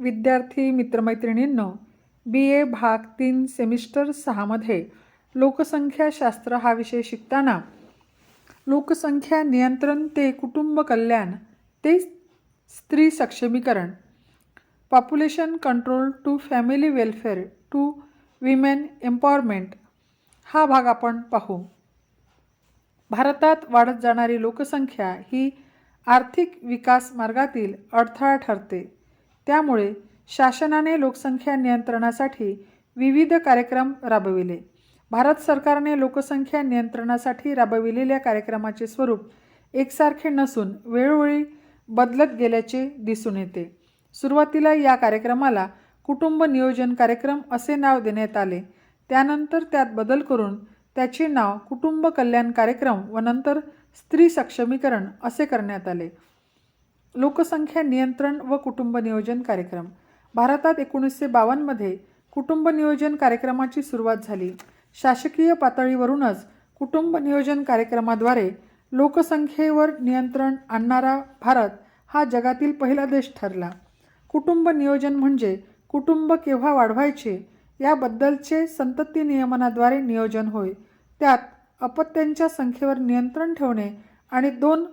विद्यार्थी मित्रमैत्रिणींनो बी. ए. भाग तीन सेमिस्टर सहामध्ये लोकसंख्याशास्त्र हा विषय शिकताना लोकसंख्या नियंत्रण ते कुटुंब कल्याण ते स्त्री सक्षमीकरण population control to family welfare to women empowerment हा भाग आपण पाहू. भारतात वाढत जाणारी लोकसंख्या ही आर्थिक विकास मार्गातील अडथळा ठरते. त्यामुळे शासनाने लोकसंख्या नियंत्रणासाठी विविध कार्यक्रम राबविले. भारत सरकारने लोकसंख्या नियंत्रणासाठी राबविलेल्या कार्यक्रमाचे स्वरूप एकसारखे नसून वेळोवेळी बदलत गेल्याचे दिसून येते. सुरुवातीला या कार्यक्रमाला कुटुंब नियोजन कार्यक्रम असे नाव देण्यात आले. त्यानंतर त्यात बदल करून त्याचे नाव कुटुंब कल्याण कार्यक्रम व नंतर स्त्री सक्षमीकरण असे करण्यात आले. लोकसंख्या नियंत्रण व कुटुंब नियोजन कार्यक्रम. भारतात एकोणीसशे बावन्नमध्ये कुटुंब नियोजन कार्यक्रमाची सुरुवात झाली. शासकीय पातळीवरूनच कुटुंब नियोजन कार्यक्रमाद्वारे लोकसंख्येवर नियंत्रण आणणारा भारत हा जगातील पहिला देश ठरला. कुटुंब नियोजन म्हणजे कुटुंब केव्हा वाढवायचे याबद्दलचे संतती नियमनाद्वारे नियोजन होय. त्यात अपत्यांच्या संख्येवर नियंत्रण ठेवणे आणि दोन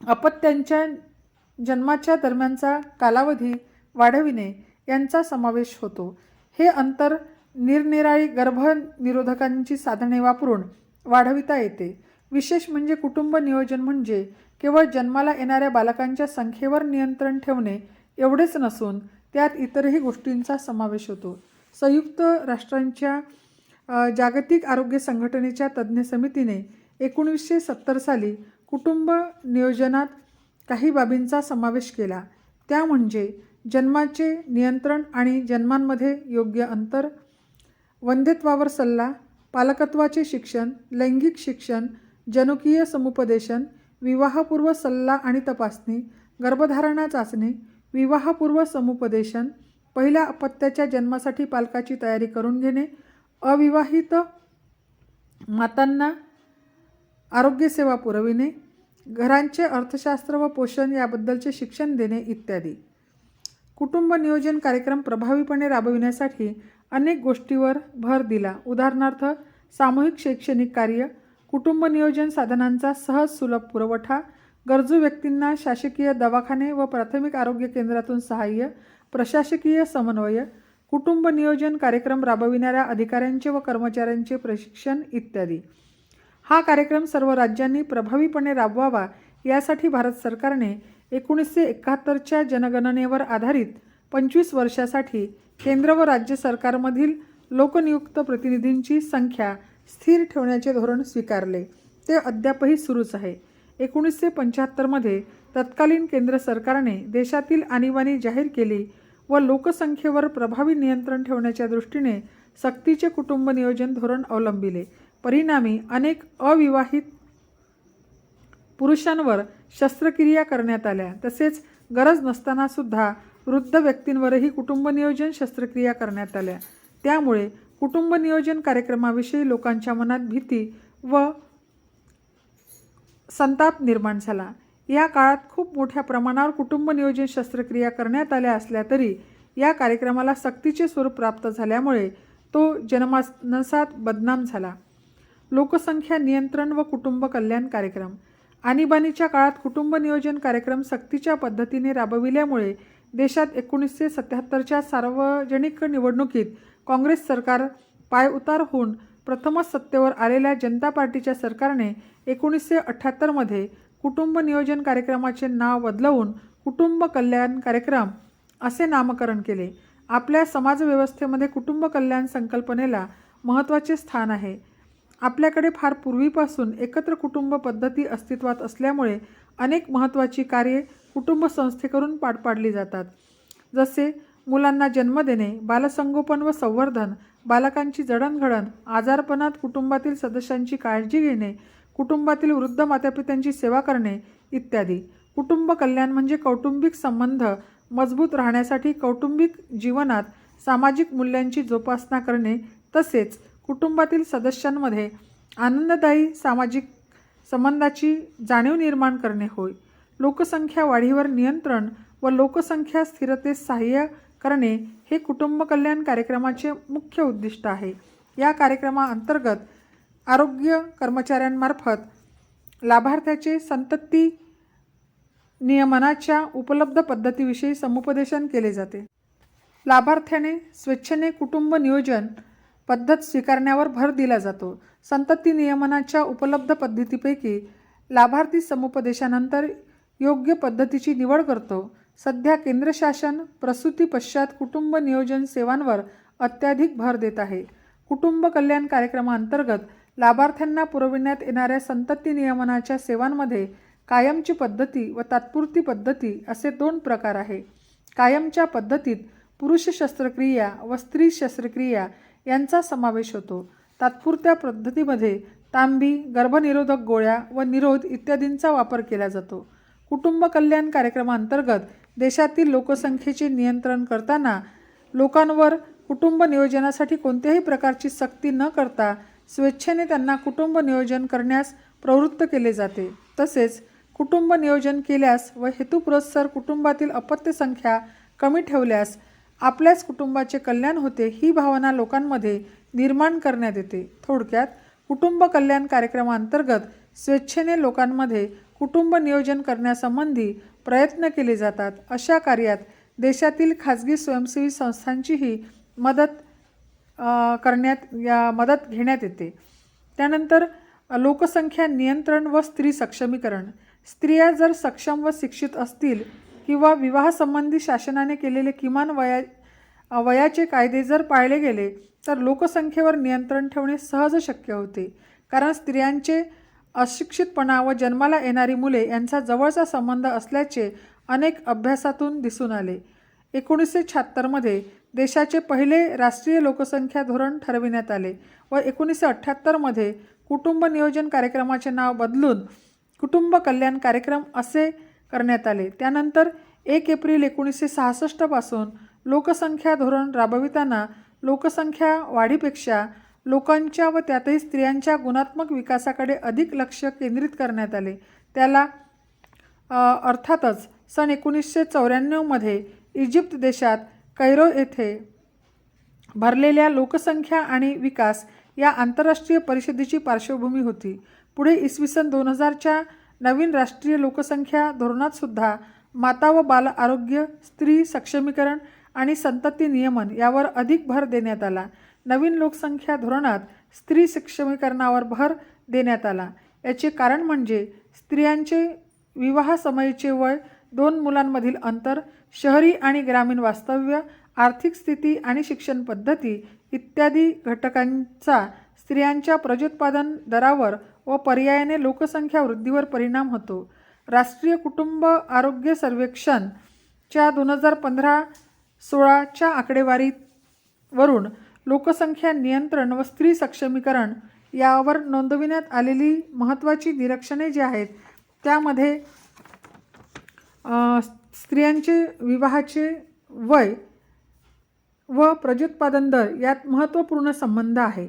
अपत्यांच्या जन्माच्या दरम्यानचा कालावधी वाढविणे यांचा समावेश होतो. हे अंतर निरनिराळी गर्भनिरोधकांची साधने वापरून वाढविता येते. विशेष म्हणजे कुटुंब नियोजन म्हणजे केवळ जन्माला येणाऱ्या बालकांच्या संख्येवर नियंत्रण ठेवणे एवढेच नसून त्यात इतरही गोष्टींचा समावेश होतो. संयुक्त राष्ट्रांच्या जागतिक आरोग्य संघटनेच्या तज्ज्ञ समितीने एकोणीसशे सत्तर साली कुटुंब नियोजनात काही बाबींचा समावेश केला. त्या म्हणजे जन्माचे नियंत्रण आणि जन्मांमध्ये योग्य अंतर वंध्यत्वावर सल्ला पालकत्वाचे शिक्षण लैंगिक शिक्षण जनुकीय समुपदेशन विवाहपूर्व सल्ला आणि तपासणी गर्भधारणा चाचणी विवाहपूर्व समुपदेशन पहिल्या अपत्याच्या जन्मासाठी पालकाची तयारी करून घेणे अविवाहित मातांना आरोग्यसेवा पुरविणे घरांचे अर्थशास्त्र व पोषण याबद्दलचे शिक्षण देणे इत्यादी. कुटुंब नियोजन कार्यक्रम प्रभावीपणे राबविण्यासाठी अनेक गोष्टीवर भर दिला. उदाहरणार्थ सामूहिक शैक्षणिक कार्य कुटुंब नियोजन साधनांचा सहज सुलभ पुरवठा गरजू व्यक्तींना शासकीय दवाखाने व प्राथमिक आरोग्य केंद्रातून सहाय्य प्रशासकीय समन्वय कुटुंब नियोजन कार्यक्रम राबविणाऱ्या अधिकाऱ्यांचे व कर्मचाऱ्यांचे प्रशिक्षण इत्यादी. हा कार्यक्रम सर्व राज्यांनी प्रभावीपणे राबवावा यासाठी भारत सरकारने एकोणीसशे एकाहत्तरच्या जनगणनेवर आधारित पंचवीस वर्षासाठी केंद्र व राज्य सरकारमधील लोकनियुक्त प्रतिनिधींची संख्या स्थिर ठेवण्याचे धोरण स्वीकारले. ते अद्यापही सुरूच आहे. एकोणीसशे पंच्याहत्तरमध्ये तत्कालीन केंद्र सरकारने देशातील आणीबाणी जाहीर केली व लोकसंख्येवर प्रभावी नियंत्रण ठेवण्याच्या दृष्टीने सक्तीचे कुटुंब नियोजन धोरण अवलंबिले. परिणामी अनेक अविवाहित पुरुषांवर शस्त्रक्रिया करण्यात आल्या. तसेच गरज नसताना सुद्धा वृद्ध व्यक्तींवरही कुटुंब नियोजन शस्त्रक्रिया करण्यात आल्या. त्यामुळे कुटुंब नियोजन कार्यक्रमाविषयी लोकांच्या मनात भीती व संताप निर्माण झाला. या काळात खूप मोठ्या प्रमाणावर कुटुंब नियोजन शस्त्रक्रिया करण्यात आल्या असल्या तरी या कार्यक्रमाला सक्तीचे स्वरूप प्राप्त झाल्यामुळे तो जनमानसात बदनाम झाला. लोकसंख्या नियंत्रण व कुटुंब कल्याण कार्यक्रम. आणीबाणीच्या काळात कुटुंब नियोजन कार्यक्रम सक्तीच्या पद्धतीने राबविल्यामुळे देशात एकोणीसशे सत्याहत्तरच्या सार्वजनिक निवडणुकीत काँग्रेस सरकार पायउतार होऊन प्रथमच सत्तेवर आलेल्या जनता पार्टीच्या सरकारने एकोणीसशे अठ्ठ्याहत्तरमध्ये कुटुंब नियोजन कार्यक्रमाचे नाव बदलवून कुटुंब कल्याण कार्यक्रम असे नामकरण केले. आपल्या समाजव्यवस्थेमध्ये कुटुंब कल्याण संकल्पनेला महत्त्वाचे स्थान आहे. आपल्याकडे फार पूर्वीपासून एकत्र कुटुंब पद्धती अस्तित्वात असल्यामुळे अनेक महत्त्वाची कार्ये कुटुंब संस्थेकडून पार पाडली जातात. जसे मुलांना जन्म देणे बालसंगोपन व संवर्धन बालकांची जडणघडण आजारपणात कुटुंबातील सदस्यांची काळजी घेणे कुटुंबातील वृद्ध मातापित्यांची सेवा करणे इत्यादी. कुटुंब कल्याण म्हणजे कौटुंबिक संबंध मजबूत राहण्यासाठी कौटुंबिक जीवनात सामाजिक मूल्यांची जोपासना करणे तसेच कुटुंबातील सदस्यांमध्ये आनंददायी सामाजिक संबंधाची जाणीव निर्माण करणे होय. लोकसंख्या वाढीवर नियंत्रण व लोकसंख्या स्थिरतेस सहाय्य करणे हे कुटुंब कल्याण कार्यक्रमाचे मुख्य उद्दिष्ट आहे. या कार्यक्रमाअंतर्गत आरोग्य कर्मचाऱ्यांमार्फत लाभार्थ्याचे संतती नियमनाच्या उपलब्ध पद्धतीविषयी समुपदेशन केले जाते. लाभार्थ्याने स्वेच्छेने कुटुंब नियोजन पद्धत स्वीकारण्यावर भर दिला जातो. संतती नियमनाच्या उपलब्ध पद्धतीपैकी लाभार्थी समुपदेशानंतर योग्य पद्धतीची निवड करतो. सध्या केंद्र शासन प्रसूती पश्चात कुटुंब नियोजन सेवांवर अत्याधिक भर देत आहे. कुटुंब कल्याण कार्यक्रमाअंतर्गत लाभार्थ्यांना पुरविण्यात येणाऱ्या संतती नियमनाच्या सेवांमध्ये कायमची पद्धती व तात्पुरती पद्धती असे दोन प्रकार आहे. कायमच्या पद्धतीत पुरुष शस्त्रक्रिया व स्त्री शस्त्रक्रिया यांचा समावेश होतो. तात्पुरत्या पद्धतीमध्ये तांबी गर्भनिरोधक गोळ्या व निरोध इत्यादींचा वापर केला जातो. कुटुंब कल्याण कार्यक्रमांतर्गत देशातील लोकसंख्येचे नियंत्रण करताना लोकांवर कुटुंब नियोजनासाठी कोणत्याही प्रकारची सक्ती न करता स्वेच्छेने त्यांना कुटुंब नियोजन करण्यास प्रवृत्त केले जाते. तसेच कुटुंब नियोजन केल्यास व हेतुपुरस्सर कुटुंबातील अपत्य संख्या कमी ठेवल्यास आपल्याच कुटुंबाचे कल्याण होते ही भावना लोकांमध्ये निर्माण करण्यात येते. थोडक्यात कुटुंब कल्याण कार्यक्रमांतर्गत स्वेच्छेने लोकांमध्ये कुटुंब नियोजन करण्यासंबंधी प्रयत्न केले जातात. अशा कार्यात देशातील खाजगी स्वयंसेवी संस्थांचीही मदत करण्यात या मदत घेण्यात येते. त्यानंतर लोकसंख्या नियंत्रण व स्त्री सक्षमीकरण. स्त्रिया जर सक्षम व शिक्षित असतील किंवा विवाहासंबंधी शासनाने केलेले किमान वया वयाचे कायदे जर पाळले गेले तर लोकसंख्येवर नियंत्रण ठेवणे सहज शक्य होते. कारण स्त्रियांचे अशिक्षितपणा व जन्माला येणारी मुले यांचा जवळचा संबंध असल्याचे अनेक अभ्यासातून दिसून आले. एकोणीसशे शहात्तरमध्ये देशाचे पहिले राष्ट्रीय लोकसंख्या धोरण ठरविण्यात आले व एकोणीसशे अठ्ठ्याहत्तरमध्ये कुटुंब नियोजन कार्यक्रमाचे नाव बदलून कुटुंब कल्याण कार्यक्रम असे करण्यात आले. त्यानंतर एक एप्रिल एकोणीसशे सहासष्टपासून लोकसंख्या धोरण राबविताना लोकसंख्या वाढीपेक्षा लोकांच्या व त्यातही स्त्रियांच्या गुणात्मक विकासाकडे अधिक लक्ष केंद्रित करण्यात आले. त्याला अर्थातच सन एकोणीसशे चौऱ्याण्णवमध्ये इजिप्त देशात कैरो येथे भरलेल्या लोकसंख्या आणि विकास या आंतरराष्ट्रीय परिषदेची पार्श्वभूमी होती. पुढे इसवी सन दोन हजारच्या नवीन राष्ट्रीय लोकसंख्या धोरणातसुद्धा माता व बाल आरोग्य स्त्री सक्षमीकरण आणि संतती नियमन यावर अधिक भर देण्यात आला. नवीन लोकसंख्या धोरणात स्त्री सक्षमीकरणावर भर देण्यात आला. याचे कारण म्हणजे स्त्रियांचे विवाहासमयीचे वय दोन मुलांमधील अंतर शहरी आणि ग्रामीण वास्तव्य आर्थिक स्थिती आणि शिक्षण पद्धती इत्यादी घटकांचा स्त्रियांच्या प्रजोत्पादन दरावर व पर्यायाने लोकसंख्या वृद्धीवर परिणाम होतो. राष्ट्रीय कुटुंब आरोग्य सर्वेक्षणच्या दोन हजार पंधरा सोळाच्या आकडेवारीवरून लोकसंख्या नियंत्रण व स्त्री सक्षमीकरण यावर नोंदविण्यात आलेली महत्त्वाची निरीक्षणे जी आहेत त्यामध्ये स्त्रियांचे विवाहाचे वय व प्रजोत्पादन दर यात महत्त्वपूर्ण संबंध आहे.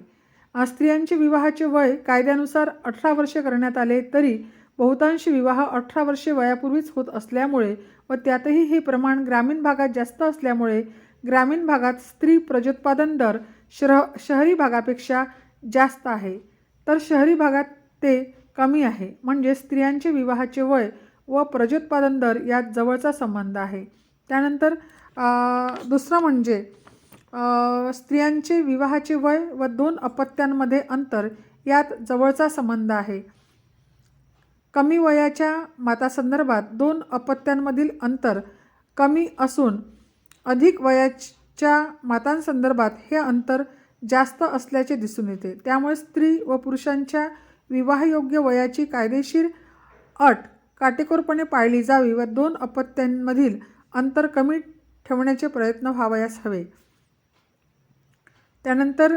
स्त्रियांचे विवाहाचे वय कायद्यानुसार अठरा वर्षे करण्यात आले तरी बहुतांश विवाह अठरा वर्षे वयापूर्वीच होत असल्यामुळे व त्यातही हे प्रमाण ग्रामीण भागात जास्त असल्यामुळे ग्रामीण भागात स्त्री प्रजोत्पादन दर शहर शहरी भागापेक्षा जास्त आहे. तर शहरी भागात ते कमी आहे. म्हणजे स्त्रियांचे विवाहाचे वय व प्रजोत्पादन दर यात जवळचा संबंध आहे. त्यानंतर दुसरं म्हणजे स्त्रियांचे विवाहाचे वय व दोन अपत्यांमध्ये अंतर यात जवळचा संबंध आहे. कमी वयाच्या मातासंदर्भात दोन अपत्यांमधील अंतर कमी असून अधिक वयाच्या मातांसंदर्भात हे अंतर जास्त असल्याचे दिसून येते. त्यामुळे स्त्री व पुरुषांच्या विवाहयोग्य वयाची कायदेशीर अट काटेकोरपणे पाळली जावी व दोन अपत्यांमधील अंतर कमी ठेवण्याचे प्रयत्न व्हावयास हवे. त्यानंतर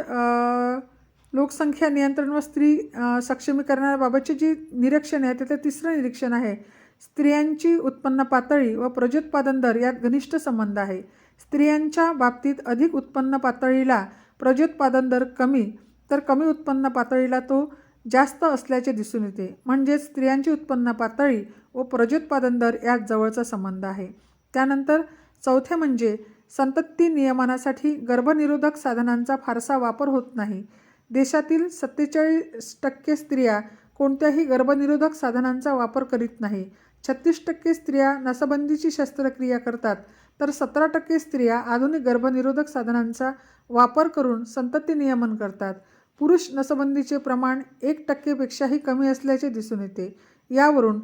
लोकसंख्या नियंत्रण व स्त्री सक्षमीकरणाबाबतचे जी निरीक्षण आहे त्याचं तिसरं निरीक्षण आहे. स्त्रियांची उत्पन्न पातळी व प्रजोत्पादन दर यात घनिष्ठ संबंध आहे. स्त्रियांच्या बाबतीत अधिक उत्पन्न पातळीला प्रजोत्पादन दर कमी तर कमी उत्पन्न पातळीला तो जास्त असल्याचे दिसून येते. म्हणजेच स्त्रियांची उत्पन्न पातळी व प्रजोत्पादन दर यात जवळचा संबंध आहे. त्यानंतर चौथे म्हणजे संतती नियमनासाठी गर्भनिरोधक साधनांचा फारसा वापर होत नाही. देशातील सत्तेचाळीस टक्के स्त्रिया कोणत्याही गर्भनिरोधक साधनांचा वापर करीत नाही. छत्तीस टक्के स्त्रिया नसबंदीची शस्त्रक्रिया करतात तर सतरा टक्के स्त्रिया आधुनिक गर्भनिरोधक साधनांचा वापर करून संतती नियमन करतात. पुरुष नसबंदीचे प्रमाण एक टक्केपेक्षाही कमी असल्याचे दिसून येते. यावरून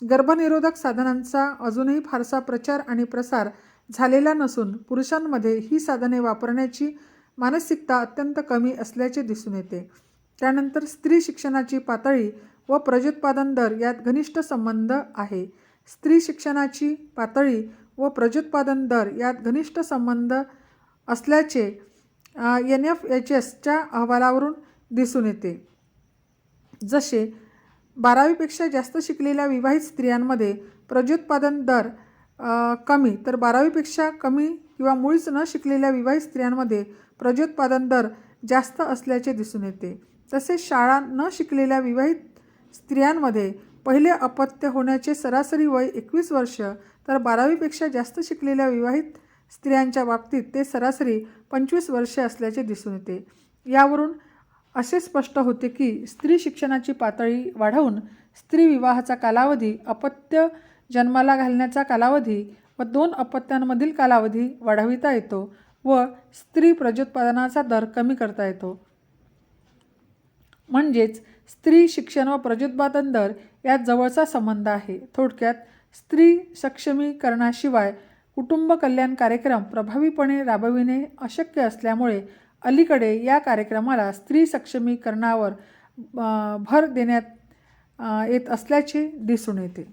गर्भनिरोधक साधनांचा अजूनही फारसा प्रचार आणि प्रसार झालेला नसून पुरुषांमध्ये ही साधने वापरण्याची मानसिकता अत्यंत कमी असल्याचे दिसून येते. त्यानंतर स्त्री शिक्षणाची पातळी व प्रजोत्पादन दर यात घनिष्ठ संबंध आहे. स्त्री शिक्षणाची पातळी व प्रजोत्पादन दर यात घनिष्ठ संबंध असल्याचे एन एफ एच एसच्या अहवालावरून दिसून येते. जसे बारावीपेक्षा जास्त शिकलेल्या विवाहित स्त्रियांमध्ये प्रजोत्पादन दर कमी तर बारावीपेक्षा कमी किंवा मुळीच न शिकलेल्या विवाहित स्त्रियांमध्ये प्रजोत्पादन दर जास्त असल्याचे दिसून येते. तसेच शाळा न शिकलेल्या विवाहित स्त्रियांमध्ये पहिले अपत्य होण्याचे सरासरी वय एकवीस वर्ष तर बारावीपेक्षा जास्त शिकलेल्या विवाहित स्त्रियांच्या बाबतीत ते सरासरी पंचवीस वर्षे असल्याचे दिसून येते. यावरून असे स्पष्ट होते की स्त्री शिक्षणाची पातळी वाढवून स्त्री विवाहाचा कालावधी अपत्य जन्माला घालण्याचा कालावधी व दोन अपत्यांमधील कालावधी वाढविता येतो व स्त्री प्रजोत्पादनाचा दर कमी करता येतो. म्हणजेच स्त्री शिक्षण व प्रजोत्पादन दर यात जवळचा संबंध आहे. थोडक्यात स्त्री सक्षमीकरणाशिवाय कुटुंब कल्याण कार्यक्रम प्रभावीपणे राबविणे अशक्य असल्यामुळे अलीकडे या कार्यक्रमाला स्त्री सक्षमीकरणावर भर देण्यात येत असल्याचे दिसून येते.